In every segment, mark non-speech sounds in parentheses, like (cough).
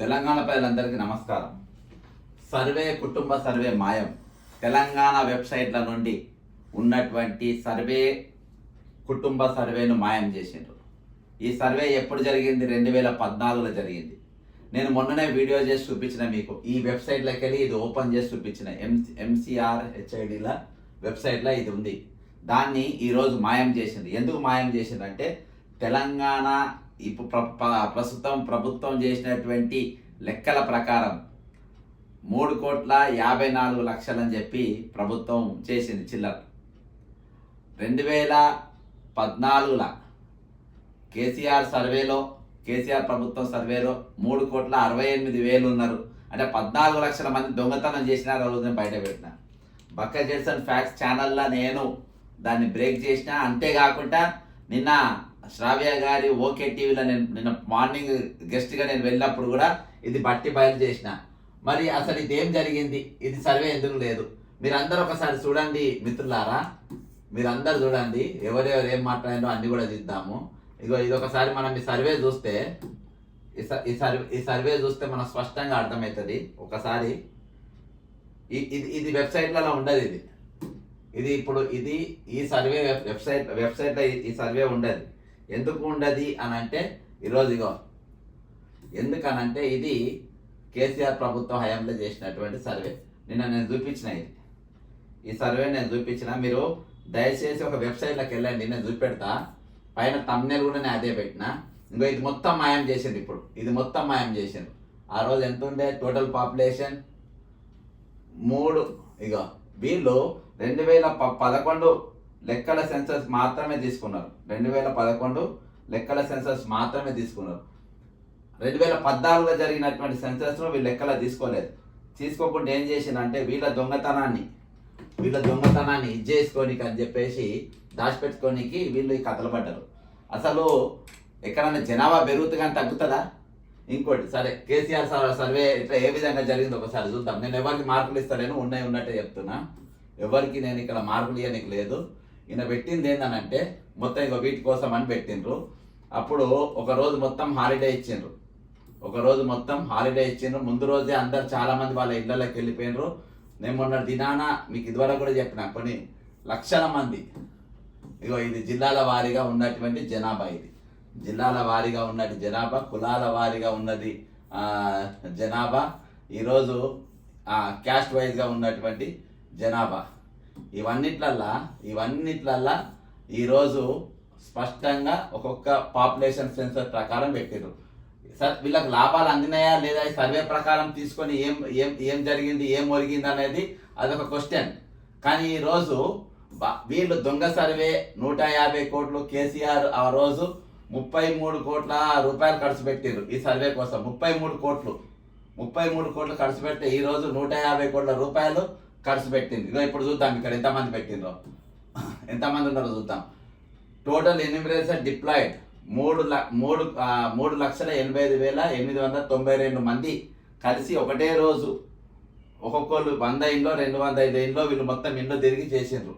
తెలంగాణ ప్రజలందరికీ నమస్కారం. సర్వే కుటుంబ సర్వే మాయం. తెలంగాణ వెబ్సైట్ల నుండి ఉన్నటువంటి సర్వే కుటుంబ సర్వేను మాయం చేసిండ్రు. ఈ సర్వే ఎప్పుడు జరిగింది? రెండు వేల పద్నాలుగులో జరిగింది. నేను మొన్ననే వీడియో చేసి చూపించిన మీకు. ఈ వెబ్సైట్లోకి వెళ్ళి ఇది ఓపెన్ చేసి చూపించిన. ఎం ఎంసీఆర్ హెచ్ఐడిల వెబ్సైట్లో ఇది ఉంది. దాన్ని ఈరోజు మాయం చేసింది ఎందుకు మాయం చేసిందంటే తెలంగాణ ఇప్పుడు ప్ర ప్రస్తుతం ప్రభుత్వం చేసినటువంటి లెక్కల ప్రకారం మూడు కోట్ల యాభై నాలుగు లక్షలని చెప్పి ప్రభుత్వం చేసింది చిల్లర. రెండు వేల పద్నాలుగుల కేసీఆర్ సర్వేలో కేసీఆర్ ప్రభుత్వం సర్వేలో మూడు కోట్ల అరవై ఎనిమిది వేలు ఉన్నారు. అంటే పద్నాలుగు లక్షల మంది దొంగతనం చేసినారు రోజున బయట పెట్టిన. బక్క జెడ్సన్ ఫ్యాక్స్ ఛానల్లో నేను దాన్ని బ్రేక్ చేసిన అంతేకాకుండా నిన్న శ్రావ్య గారి ఓకే టీవీలో నేను నిన్న మార్నింగ్ గెస్ట్గా నేను వెళ్ళినప్పుడు కూడా ఇది బట్టి బయలు చేసిన. మరి అసలు ఇది ఏం జరిగింది? ఇది సర్వే ఎందుకు లేదు? మీరందరూ ఒకసారి చూడండి మిత్రులారా. మీరందరూ చూడండి. ఎవరెవరు ఏం మాట్లాడారో అన్ని కూడా చూద్దాము. ఇగో ఇది ఒకసారి మనం ఈ సర్వే చూస్తే ఈ స- ఈ సర్వే ఈ సర్వే చూస్తే మనం స్పష్టంగా అర్థమవుతుంది. ఒకసారి ఇది ఇది వెబ్సైట్లలో ఉండదు ఇది. ఇది ఇప్పుడు ఇది ఈ సర్వే వెబ్సైట్ వెబ్సైట్లో ఈ సర్వే ఉండదు. ఎందుకు ఉండదు అని అంటే ఈరోజు ఇగో ఎందుకనంటే ఇది కేసీఆర్ ప్రభుత్వం హయాంలో చేసినటువంటి సర్వే. నిన్న నేను చూపించిన ఇది. ఈ సర్వే నేను చూపించిన. మీరు దయచేసి ఒక వెబ్సైట్లోకి వెళ్ళండి నేను చూపెడతా. పైన తమ్నేల్ కూడా నేను అదే పెట్టిన. ఇంకో ఇది మొత్తం మాయం చేసింది ఇప్పుడు. ఇది మొత్తం మాయం చేసింది. ఆ రోజు ఎంత ఉండే? టోటల్ పాపులేషన్ మూడు ఇగో వీళ్ళు రెండు వేల ప- పదకొండు లెక్కల సెన్సస్ మాత్రమే తీసుకున్నారు. రెండు వేల పదకొండు లెక్కల సెన్సస్ మాత్రమే తీసుకున్నారు. రెండు వేల పద్నాలుగులో జరిగినటువంటి సెన్సస్లో వీళ్ళు లెక్కల తీసుకోలేదు. తీసుకోకుండా ఏం చేసిందంటే వీళ్ళ దొంగతనాన్ని వీళ్ళ దొంగతనాన్ని ఇది చేసుకోనికి అని చెప్పేసి దాచిపెట్టుకోనికి వీళ్ళు ఈ కథలు పడ్డారు. అసలు ఎక్కడైనా జనాభా పెరుగుతుందని కానీ తగ్గుతుందా? ఇంకోటి సరే కేసీఆర్ సార్ సర్వే ఇట్లా ఏ విధంగా జరిగింది ఒకసారి చూద్దాం. నేను ఎవరికి మార్కులు ఇస్తాను ఉన్నాయి ఉన్నట్టే చెప్తున్నా. ఎవరికి నేను ఇక్కడ మార్కులు ఇవ్వనికి లేదు. ఈయన పెట్టింది ఏంటనంటే మొత్తం ఇక వీటి కోసం అని పెట్టిండ్రు. అప్పుడు ఒక రోజు మొత్తం హాలిడే ఇచ్చిండ్రు. ఒక రోజు మొత్తం హాలిడే ఇచ్చిండ్రు. ముందు రోజే అందరు చాలామంది వాళ్ళ ఇళ్ళలోకి వెళ్ళిపోయినరు. నేను మొన్న దినాన మీకు ఇదివరకు కూడా చెప్పిన కొన్ని లక్షల మంది. ఇగో ఇది జిల్లాల వారీగా ఉన్నటువంటి జనాభా ఇది. జిల్లాల వారీగా ఉన్నది జనాభా కులాల వారీగా ఉన్నది జనాభా. ఈరోజు క్యాస్ట్ వైజ్గా ఉన్నటువంటి జనాభా. ఇవన్నిట్లల్లా ఇవన్నిట్లల్లా ఈరోజు స్పష్టంగా ఒక్కొక్క పాపులేషన్ సెన్సర్ ప్రకారం పెట్టారు సార్ వీళ్ళకి లాభాలు అందినాయా లేదా ఈ సర్వే ప్రకారం తీసుకొని ఏం ఏం ఏం జరిగింది ఏం ఒరిగింది అనేది అదొక క్వశ్చన్. కానీ ఈరోజు వీళ్ళు దొంగ సర్వే నూట యాభై కోట్లు కేసీఆర్ ఆ రోజు ముప్పై మూడు కోట్ల రూపాయలు ఖర్చు పెట్టారు ఈ సర్వే కోసం. ముప్పై మూడు కోట్లు. ముప్పై మూడు కోట్లు ఖర్చు పెడితే ఈ రోజు నూట యాభై కోట్ల రూపాయలు ఖర్చు పెట్టింది ఇదో ఇప్పుడు చూద్దాం ఇక్కడ ఎంతమంది పెట్టిండ్రో. (laughs) ఎంతమంది ఉన్నారో చూద్దాం. టోటల్ ఎన్యూమరేషన్ డిప్లాయిడ్ మూడు ల మూడు మూడు లక్షల ఎనభై ఐదు వేల ఎనిమిది వందల తొంభై రెండు మంది కలిసి ఒకటే రోజు ఒక్కొక్కరు వంద ఇంట్లో రెండు వంద ఐదు ఇంట్లో వీళ్ళు మొత్తం ఇంట్లో తిరిగి చేసిండ్రు.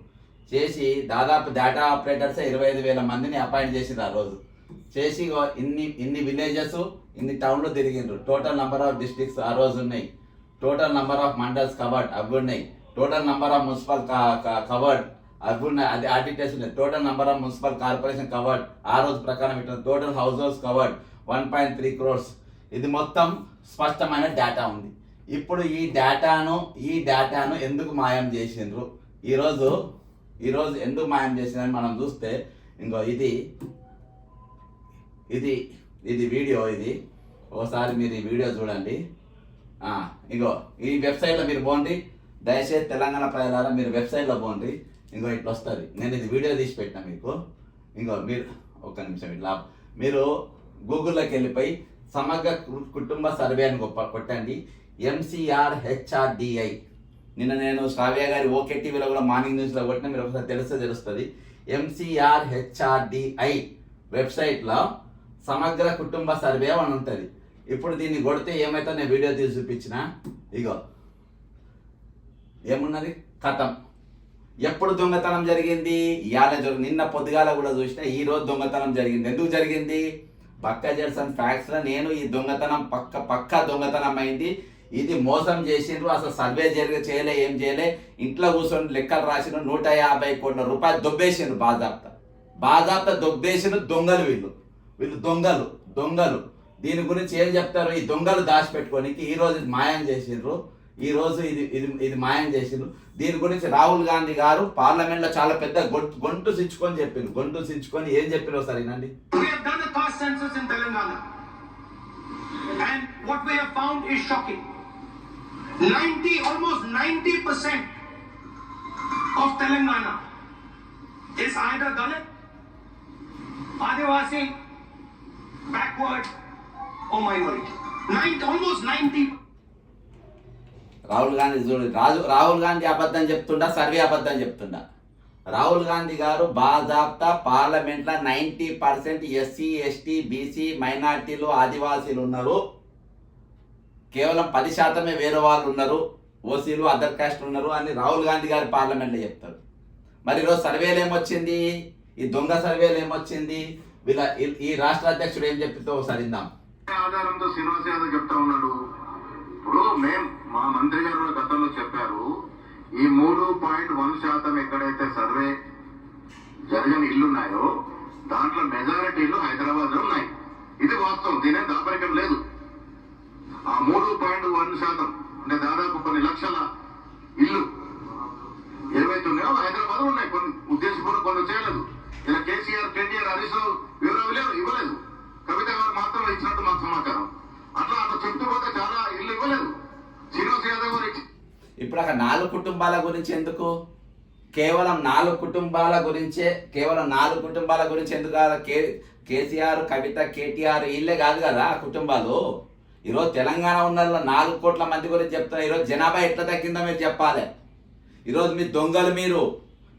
చేసి దాదాపు డేటా ఆపరేటర్స్ ఇరవై ఐదు వేల మందిని అపాయింట్ చేసిండ్రు ఆ రోజు. చేసి ఇన్ని ఇన్ని విలేజెస్ ఇన్ని టౌన్లు తిరిగిండ్రు. టోటల్ నంబర్ ఆఫ్ డిస్ట్రిక్ట్స్ ఆ రోజు ఉన్నాయి. Total number of mandals covered అవి ఉన్నాయి total number of municipal covered అవి ఉన్నాయి అది ఆర్డిటెస్ ఉన్నాయి total number of municipal corporation covered ఆ రోజు ప్రకారం ఇట్లా total households covered one point three crores ఇది మొత్తం స్పష్టమైన డేటా ఉంది. ఇప్పుడు ఈ డేటాను ఈ డేటాను ఎందుకు మాయం చేసిండ్రు? ఈరోజు ఈరోజు ఎందుకు మాయం చేసిందని మనం చూస్తే ఇంకో ఇది ఇది ఇది వీడియో ఇది. ఒకసారి మీరు ఈ వీడియో చూడండి. ఇగో ఈ వెబ్సైట్లో మీరు పోండి. దయచేసి తెలంగాణ ప్రజలారా మీరు వెబ్సైట్లో పోండి. ఇంకో ఇట్లా వస్తుంది. నేను ఇది వీడియో తీసి పెట్టిన మీకు. ఇంకో మీరు ఒక్క నిమిషం ఇట్లా మీరు గూగుల్లోకి వెళ్ళిపోయి సమగ్ర కు- కుటుంబ సర్వే అని గొప్ప కొట్టండి. ఎంసీఆర్ హెచ్ఆర్డిఐ నిన్న నేను శ్రావ్య గారి ఓకే టీవీలో కూడా మార్నింగ్ న్యూస్లో కొట్టిన మీరు ఒకసారి తెలిస్తే తెలుస్తుంది. ఎంసీఆర్ హెచ్ఆర్డిఐ వెబ్సైట్లో సమగ్ర కుటుంబ సర్వే అని ఉంటుంది. ఇప్పుడు దీన్ని కొడితే ఏమైతే నేను వీడియో తీసి చూపించిన? ఇగో. ఏమున్నది? కథం. ఎప్పుడు దొంగతనం జరిగింది? ఇవాళ జరుగు నిన్న పొద్దుగాల కూడా చూసిన ఈ రోజు దొంగతనం జరిగింది. ఎందుకు జరిగింది? బక్క జెడ్సన్ ఫ్యాక్ట్స్లో నేను ఈ దొంగతనం పక్క పక్క దొంగతనం అయింది. ఇది మోసం చేసిండ్రు. అసలు సర్వే జరిగి చేయలే ఏం చేయలే. ఇంట్లో కూర్చొని లెక్కలు రాసిన నూట యాభై కోట్ల రూపాయలు దొబ్బేసిండ్రు బాజాప్తా. బాధాప్త దొబ్బేసిన దొంగలు వీళ్ళు. వీళ్ళు దొంగలు దొంగలు. దీని గురించి ఏం చెప్తారు ఈ దొంగలు దాచిపెట్టుకోనికి ఈ రోజు మాయం చేసిర్రు. ఈ రోజు ఇది ఇది ఇది మాయం చేసిండ్రు దీని గురించి రాహుల్ గాంధీ గారు పార్లమెంట్లో చాలా పెద్ద గొంతు గొంతు సిచ్చుకొని చెప్పిండ్రు గొంతు సిచ్చుకొని ఏం చెప్పిరు సార్ ఏనండి Of Telangana is either Dalit, Adivasi backward or minority. Nine, almost 90. Rahul Gandhi చూడు రాజు రాహుల్ గాంధీ అబద్ధం చెప్తుండా సర్వే అబద్ధం చెప్తుండా? రాహుల్ గాంధీ గారు బాజాప్తా పార్లమెంట్లో ninety percent SC ST BC మైనార్టీలు ఆదివాసీలు ఉన్నారు. కేవలం పది శాతమే వేరే వాళ్ళు ఉన్నారు. ఓసీలు అదర్ కాస్ట్ ఉన్నారు అని రాహుల్ గాంధీ గారు పార్లమెంట్లో చెప్తారు. మరి ఈరోజు సర్వేలు ఏమొచ్చింది? ఈ దొంగ సర్వేలు ఏమొచ్చింది? వీళ్ళ ఈ- రాష్ట్ర అధ్యక్షుడు ఏం చెప్తే సరిందాం ఆధారంతో శ్రీనివాస్ యాదవ్ చెప్తా ఉన్నాడు? ఇప్పుడు మేం మా మంత్రి గారు గతంలో చెప్పారు ఈ మూడు పాయింట్ వన్ శాతం ఎక్కడైతే సర్వే జరగని ఇల్లున్నాయో దాంట్లో మెజారిటీ ఇల్లు హైదరాబాద్లో ఉన్నాయి. ఇది వాస్తవం దీనే దాపరికం లేదు. ఆ మూడు పాయింట్ వన్ శాతం అంటే దాదాపు కొన్ని లక్షల ఇల్లు ఏవైతే ఉన్నాయో హైదరాబాద్ ఉన్నాయి. కొన్ని ఉద్దేశపూర్వక కొన్ని చేయలేదు. ఇలా కేసీఆర్ కేటీఆర్ హరీష్ ఇప్పుడు అక్కడ నాలుగు కుటుంబాల గురించి ఎందుకు? కేవలం నాలుగు కుటుంబాల గురించే కేవలం నాలుగు కుటుంబాల గురించి ఎందుకు కాదు? కే కేసీఆర్ కవిత కేటీఆర్ వీళ్ళే కాదు కదా ఆ కుటుంబాలు. ఈరోజు తెలంగాణ ఉన్న నాలుగు కోట్ల మంది గురించి చెప్తున్నారు ఈరోజు జనాభా ఎట్లా తగ్గిందో మీరు చెప్పాలి. ఈరోజు మీ దొంగలు మీరు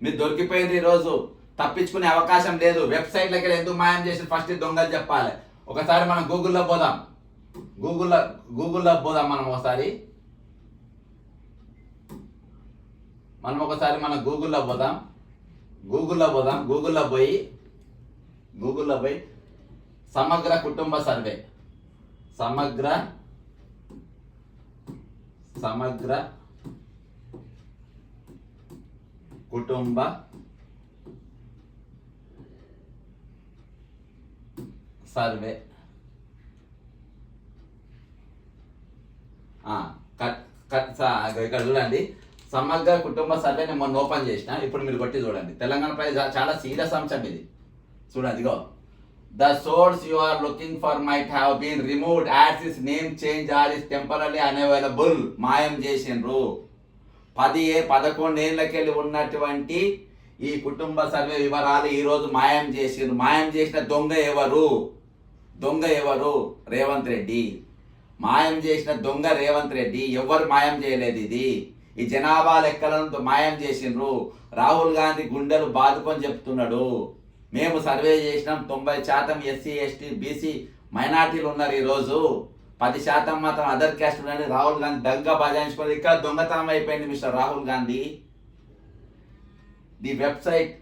మీరు దొరికిపోయింది ఈరోజు తప్పించుకునే అవకాశం లేదు. వెబ్సైట్లకి వెళ్ళి ఎందుకు మాయం చేసి ఫస్ట్ దొంగలు చెప్పాలి. ఒకసారి మనం గూగుల్లో పోదాం. గూగుల్లో గూగుల్లో పోదాం మనం ఒకసారి. మనం ఒకసారి మన గూగుల్లో పోదాం. గూగుల్లో పోదాం. గూగుల్లో పోయి గూగుల్లో పోయి సమగ్ర కుటుంబ సర్వే. సమగ్ర సమగ్ర కుటుంబ సర్వే. కట్ కట్ ఇక్కడ చూడండి. సమగ్ర కుటుంబ సర్వే నేను మొన్న ఓపెన్ చేసిన. ఇప్పుడు మీరు కొట్టి చూడండి. తెలంగాణ ప్రజలు చాలా సీరియస్ అంశం ఇది. చూడండి ఇగో the source you are looking for might have been removed had its is name change or is temporary unavailable మాయం చేసిండ్రు. పది ఏ పదకొండేళ్ళకెళ్ళి ఉన్నటువంటి ఈ కుటుంబ సర్వే వివరాలు ఈరోజు మాయం చేసిండ్రు. మాయం చేసిన దొంగ ఎవరు? దొంగ ఎవరు? రేవంత్ రెడ్డి. మాయం చేసిన దొంగ రేవంత్ రెడ్డి. ఎవరు మాయం చేయలేదు ఇది? ఈ జనాభా లెక్కలను మాయం చేసిండ్రు. రాహుల్ గాంధీ గుండెలు బాదుకొని చెప్తున్నాడు. మేము సర్వే చేసినాం తొంభై శాతం ఎస్సీ ఎస్టీ బీసీ మైనార్టీలు ఉన్నారు ఈరోజు. పది శాతం మాత్రం అదర్ క్యాస్ట్ ఉన్నాయని రాహుల్ గాంధీ దగ్గర బజాయించుకుని ఇక్కడ దొంగతనం అయిపోయింది mister Rahul Gandhi. The website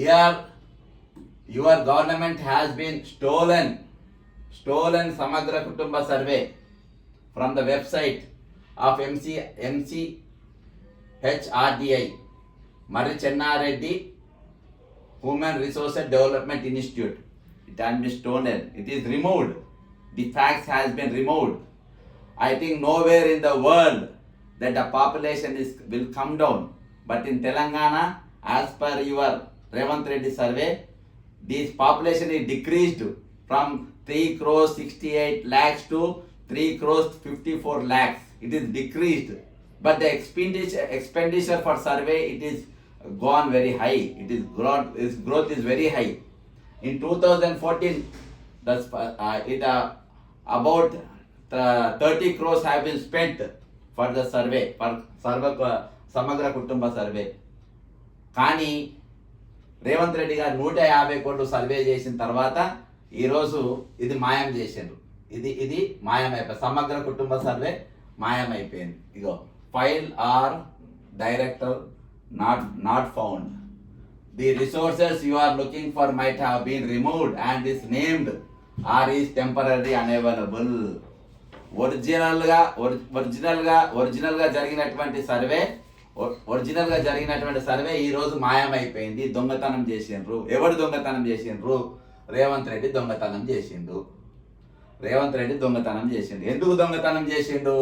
here your government has been stolen. Stolen Samagra Kutumba survey from the website. Of MC MC HRDI Marri Chennareddy human resources development institute it has been stolen it is removed the facts has been removed i think nowhere in the world that the population is will come down but in telangana as per your Revant Reddy survey this population is decreased from 3 crores 68 lakhs to 3 crores 54 lakhs it is decreased but the expenditure expenditure for survey it is gone very high it is growth its growth is very high in 2014 the sp- uh, it uh, about uh, 30 crores have been spent for the survey for సర్వ సమగ్ర కుటుంబ survey కానీ రేవంత్ రెడ్డి గారు నూట యాభై కోట్లు survey చేసిన తర్వాత ఈరోజు ఇది మాయం చేసిండ్రు ఇది ఇది మాయమైపోయింది. సమగ్ర కుటుంబ సర్వే మాయమైపోయింది. ఇగో file or directory not not found. The resources you are looking for might have been removed and is named or is temporary unavailable. ఒరిజినల్గా ఒరిజినల్గా ఒరిజినల్గా జరిగినటువంటి సర్వే ఒరిజినల్గా జరిగినటువంటి సర్వే ఈ రోజు మాయమైపోయింది. దొంగతనం చేసిండ్రు. ఎవడు దొంగతనం చేసిండ్రు? రేవంత్ రెడ్డి దొంగతనం చేసిండు. రేవంత్ రెడ్డి దొంగతనం చేసిండు. ఎందుకు దొంగతనం చేసిండు?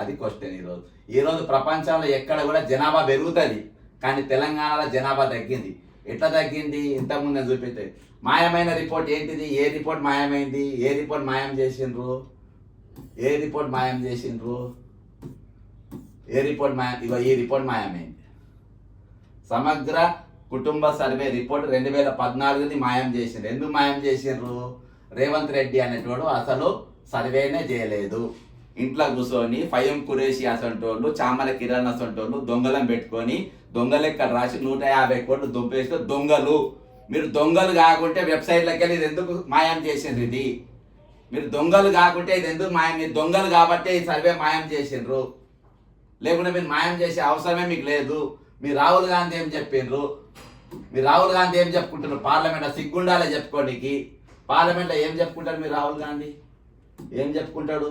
అది క్వశ్చన్ ఈరోజు. ఈరోజు ప్రపంచంలో ఎక్కడ కూడా జనాభా పెరుగుతుంది కానీ తెలంగాణలో జనాభా తగ్గింది. ఎట్లా తగ్గింది? ఇంతకుముందు నేను చూపితే. మాయమైన రిపోర్ట్ ఏంటిది? ఏ రిపోర్ట్ మాయమైంది? ఏ రిపోర్ట్ మాయం చేసిండ్రు? ఏ రిపోర్ట్ మాయం చేసిండ్రు? ఏ రిపోర్ట్ మాయం ఇగో ఈ రిపోర్ట్ మాయమైంది. సమగ్ర కుటుంబ సర్వే రిపోర్ట్ రెండు వేల పద్నాలుగుని మాయం చేసిండ్రు ఎందుకు మాయం చేసిండ్రు? రేవంత్ రెడ్డి అనేటోడు అసలు సర్వేనే చేయలేదు. ఇంట్లో కూర్చొని ఫయం కురేషి అసంటోళ్ళు చామల కిరణ్ అసంటోళ్ళు దొంగలం పెట్టుకొని దొంగలెక్క రాసి నూట యాభై కోట్లు దుంపేస్తే దొంగలు. మీరు దొంగలు కాకుంటే వెబ్సైట్లకి వెళ్ళి ఇది ఎందుకు మాయం చేసిండ్రు ఇది? మీరు దొంగలు కాకుంటే ఇది ఎందుకు మాయం మీరు దొంగలు కాబట్టే ఈ సర్వే మాయం చేసిండ్రు. లేకుంటే మీరు మాయం చేసే అవసరమే మీకు లేదు. మీ రాహుల్ గాంధీ ఏం చెప్పిండ్రు? మీ రాహుల్ గాంధీ ఏం చెప్పుకుంటున్నారు? పార్లమెంట్లో సిగ్గుండాలే చెప్పుకోనికి. పార్లమెంట్లో ఏం చెప్పుకుంటారు మీరు రాహుల్ గాంధీ ఏం చెప్పుకుంటాడు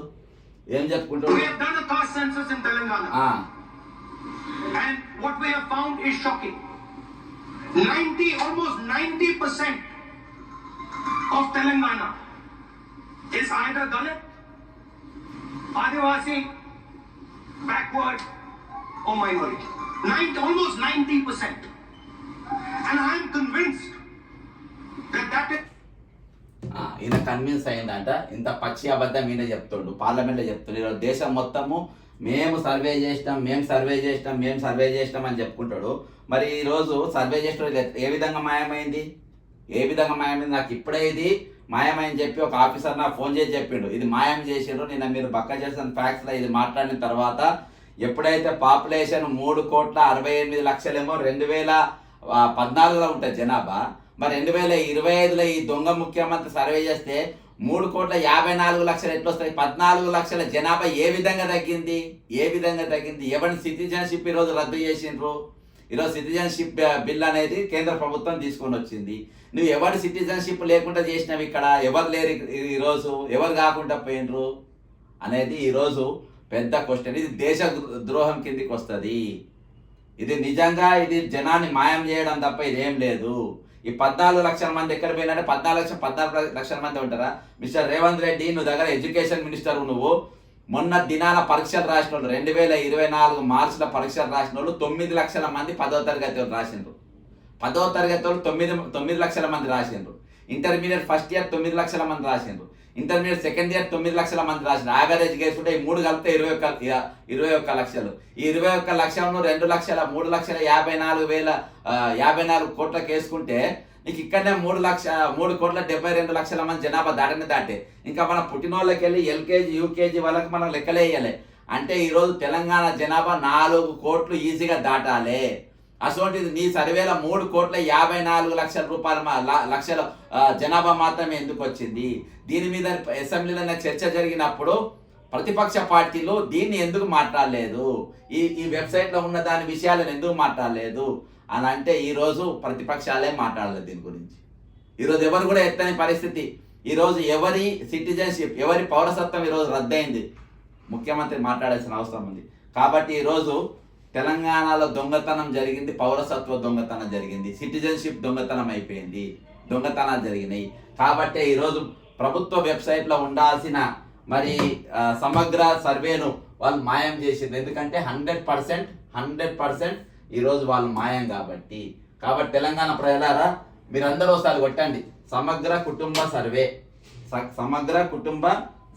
ఏం చెప్పుకుంటాడు And what we have found is shocking. 90, almost 90% of Telangana is either Dalit, Adivasi, backward, or minority. Nine, almost 90%. And I am convinced that that is. ఈయన కన్విన్స్ అయిందంట ఇంత పచ్చి అబద్ధం ఈయన చెప్తుండు. పార్లమెంట్లో చెప్తుండు. ఈరోజు దేశం మొత్తము మేము సర్వే చేసినాం మేము సర్వే చేసినాం మేము సర్వే చేసినాం అని చెప్పుకుంటాడు. మరి ఈరోజు సర్వే చేసిన ఏ విధంగా మాయమైంది? ఏ విధంగా మాయమైంది? నాకు ఇప్పుడే ఇది మాయమైంది చెప్పి ఒక ఆఫీసర్ నాకు ఫోన్ చేసి చెప్పిండు. ఇది మాయం చేసిండ్రు. నిన్న మీరు బక్క చేసిన ఫ్యాక్స్లో ఇది మాట్లాడిన తర్వాత ఎప్పుడైతే పాపులేషన్ మూడు కోట్ల అరవై ఎనిమిది లక్షలేమో రెండు వేల పద్నాలుగులో ఉంటుంది జనాభా మరి రెండు వేల ఇరవై ఐదులో ఈ దొంగ ముఖ్యమంత్రి సర్వే చేస్తే మూడు కోట్ల యాభై నాలుగు లక్షలు ఎట్లా వస్తాయి పద్నాలుగు లక్షల జనాభా ఏ విధంగా తగ్గింది? ఏ విధంగా తగ్గింది? ఎవరి సిటిజన్షిప్ ఈరోజు రద్దు చేసిండ్రు? ఈరోజు సిటిజన్షిప్ బిల్ అనేది కేంద్ర ప్రభుత్వం తీసుకొని వచ్చింది. నువ్వు ఎవరి సిటిజన్షిప్ లేకుండా చేసినావు ఇక్కడ? ఎవరు లేరు ఈరోజు ఎవరు కాకుండా పోయినరు అనేది ఈరోజు పెద్ద క్వశ్చన్ ఇది దేశ ద్రోహం కిందికి వస్తుంది. ఇది నిజంగా ఇది జనాన్ని మాయం చేయడం తప్ప ఇదేం లేదు. ఈ పద్నాలుగు లక్షల మంది ఎక్కడ పోయినారంటే పద్నాలుగు లక్షల పద్నాలుగు లక్షల మంది ఉంటారా? మిస్టర్ రేవంత్ రెడ్డి నువ్వు దగ్గర ఎడ్యుకేషన్ మినిస్టర్ నువ్వు. మొన్న దినాల పరీక్షలు రాసిన వాళ్ళు రెండు వేల ఇరవై నాలుగు మార్చిలో పరీక్షలు రాసిన వాళ్ళు తొమ్మిది లక్షల మంది పదో తరగతి రాసిండ్రు. పదో తరగతి వాళ్ళు తొమ్మిది తొమ్మిది లక్షల మంది రాసిండ్రు. ఇంటర్మీడియట్ ఫస్ట్ ఇయర్ తొమ్మిది లక్షల మంది రాసిండ్రు. ఇంటర్మీడియట్ సెకండ్ ఇయర్ తొమ్మిది లక్షల మంది రాసిన. యావరేజ్ చేసుకుంటే ఈ మూడు కలిపితే ఇరవై ఒక్క ఇరవై ఒక్క లక్షలు. ఈ ఇరవై ఒక్క లక్షలను రెండు లక్షల మూడు లక్షల యాభై నాలుగు వేల యాభై నాలుగు కోట్లకు వేసుకుంటే నీకు ఇక్కడనే మూడు లక్ష మూడు కోట్ల డెబ్బై రెండు లక్షల మంది జనాభా దాటని దాటే. ఇంకా మనం పుట్టినోళ్ళకి వెళ్ళి ఎల్కేజీ యూకేజీ వాళ్ళకి మనం లెక్కలేయాలి. అంటే ఈరోజు తెలంగాణ జనాభా నాలుగు కోట్లు ఈజీగా దాటాలి. అటువంటిది నీ సర్వేలో మూడు కోట్ల యాభై నాలుగు లక్షల రూపాయల లక్షల జనాభా మాత్రమే ఎందుకు వచ్చింది? దీని మీద అసెంబ్లీలో చర్చ జరిగినప్పుడు ప్రతిపక్ష పార్టీలు దీన్ని ఎందుకు మాట్లాడలేదు? ఈ ఈ వెబ్సైట్లో ఉన్న దాని విషయాలను ఎందుకు మాట్లాడలేదు? అని అంటే ఈరోజు ప్రతిపక్షాలే మాట్లాడలేదు దీని గురించి. ఈరోజు ఎవరు కూడా ఎత్తని పరిస్థితి. ఈరోజు ఎవరి సిటిజన్షిప్ ఎవరి పౌరసత్వం ఈరోజు రద్దయింది. ముఖ్యమంత్రి మాట్లాడాల్సిన అవసరం ఉంది. కాబట్టి ఈరోజు తెలంగాణలో దొంగతనం జరిగింది పౌరసత్వ దొంగతనం జరిగింది సిటిజన్షిప్ దొంగతనం అయిపోయింది దొంగతనాలు జరిగినాయి. కాబట్టే ఈరోజు ప్రభుత్వ వెబ్సైట్లో ఉండాల్సిన మరి సమగ్ర సర్వేను వాళ్ళు మాయం చేసింది ఎందుకంటే హండ్రెడ్ పర్సెంట్ హండ్రెడ్ పర్సెంట్ ఈరోజు వాళ్ళు మాయం కాబట్టి. కాబట్టి తెలంగాణ ప్రజలారా మీరందరూ ఒకసారి కొట్టండి. సమగ్ర కుటుంబ సర్వే. స- సమగ్ర కుటుంబ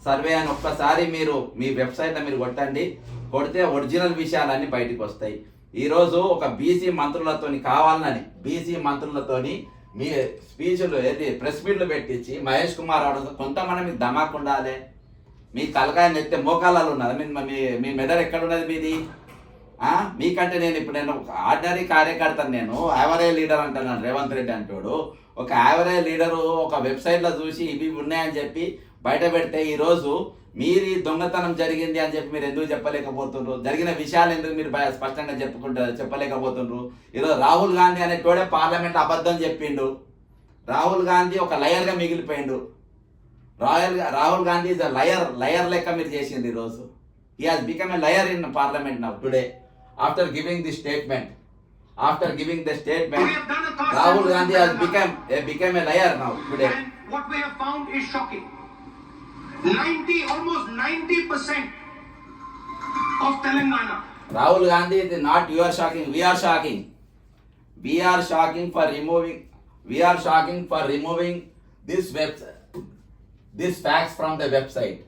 సర్వే అని ఒక్కసారి మీరు మీ వెబ్సైట్లో మీరు కొట్టండి. కొడితే ఒరిజినల్ విషయాలన్నీ బయటకు వస్తాయి. ఈరోజు ఒక బీసీ మంత్రులతోని కావాలని బీసీ మంత్రులతోని మీ స్పీచ్లు ఏది ప్రెస్ మీట్లు పెట్టించి మహేష్ కుమార్ అవడం కొంతమంది మీకు ధమాక్ ఉండాలి. మీ తలకాయ నెత్తే మోకాలలో ఉన్నది? మీ మీ మెదడు ఎక్కడున్నది మీది? మీకంటే నేను ఇప్పుడు నేను ఒక ఆర్డినరీ కార్యకర్తను నేను యావరేజ్ లీడర్ అంటున్నాను రేవంత్ రెడ్డి అంటాడు ఒక యావరేజ్ లీడరు ఒక వెబ్సైట్లో చూసి ఇవి ఉన్నాయని చెప్పి బయట పెడితే ఈరోజు మీరు ఈ దొంగతనం జరిగింది అని చెప్పి మీరు ఎందుకు చెప్పలేకపోతుండ్రు? జరిగిన విషయాలు ఎందుకు మీరు స్పష్టంగా చెప్పుకుంటారు చెప్పలేకపోతుండ్రు? ఈరోజు రాహుల్ గాంధీ అనేటోడే పార్లమెంట్ అబద్ధం చెప్పిండు. రాహుల్ గాంధీ ఒక లయర్గా మిగిలిపోయిండు. Royal Rahul Gandhi is liar liar లెక్క మీరు చేసింది ఈరోజు. He has become a liar in parliament now today after giving the statement after giving the statement Rahul Gandhi has. Become become a liar now today what we have found is shocking. 90, almost 90% of Telangana Rahul Gandhi is not you are shocking, we are shocking. We are shocking for removing, we are shocking for removing this website, this facts from the website.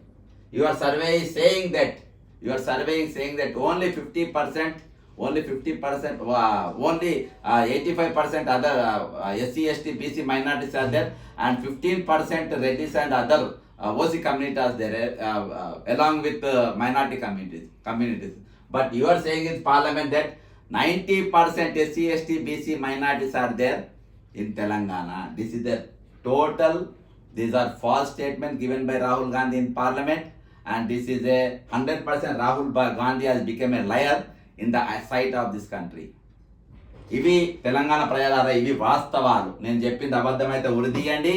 Your survey is saying that, your survey is saying that only 50%, only 50%, uh, only uh, 85% other uh, uh, SC, ST, BC minorities are there and 15% Reddis and other OC community as there along with minority communities communities but your saying in parliament that ninety percent SC ST BC minorities are there in Telangana this is the total these are false statement given by Rahul Gandhi in parliament and this is a hundred percent Rahul Gandhi has become a liar in the sight of this country ఇవి తెలంగాణ ప్రజల ఇవి వాస్తవాలు నేను చెప్పింది అబద్ధమైతే ఉరిదీయండి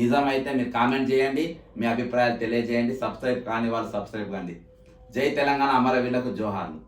నిజమైతే మీరు comment చేయండి మీ అభిప్రాయాలు తెలియజేయండి సబ్స్క్రైబ్ కాని వాళ్ళు సబ్స్క్రైబ్ కానీ జై తెలంగాణ అమరవీరులకు జోహార్లు.